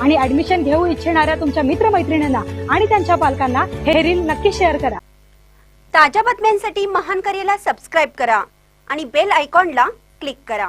आणि ऍडमिशन घेऊ इच्छिणाऱ्या तुमच्या मित्रमैत्रिणींना आणि त्यांच्या पालकांना हे रील नक्की शेअर करा. ताज्या बातम्यांसाठी महान करेला सबस्क्राईब करा आणि बेल आयकॉनला क्लिक करा.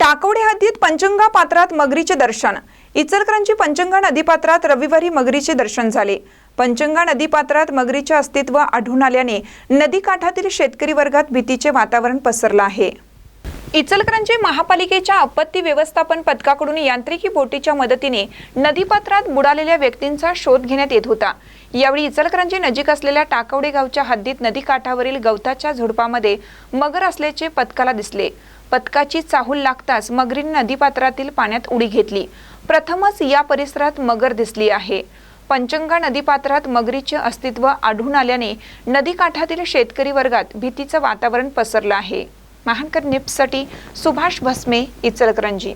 टाकवडे हद्दीत पंचंगा पात्रात मगरीचे दर्शन. इचलकरंजी पंचंगा नदीपात्रात रविवारी मगरीचे दर्शन झाले. पंचंगा नदीपात्रात मगरीचे अस्तित्व आढळून आल्याने नदीकाठातील शेतकरी वर्गात भीतीचे वातावरण पसरलं आहे. इचलकरंजी महापालिकेच्या आपत्ती व्यवस्थापन पथकाकडून यांत्रिकी बोटीच्या मदतीने नदीपात्रात बुडालेल्या व्यक्तींचा शोध घेण्यात येत होता. यावेळी इचलकरंजी नजीक असलेल्या टाकवडे गावच्या हद्दीत नदीकाठावरील गवताच्या झुडपामध्ये मगर असल्याचे पथकाला दिसले. पथकाची चाहूल लागताच मगरीने नदीपात्रातील पाण्यात उडी घेतली. प्रथमच या परिसरात मगर दिसली आहे. पंचंगा नदीपात्रात मगरीचे अस्तित्व आढळून आल्याने नदीकाठातील शेतकरी वर्गात भीतीचं वातावरण पसरलं आहे. महानकर निप्ससाठी सुभाष भस्मे इचलकरंजी.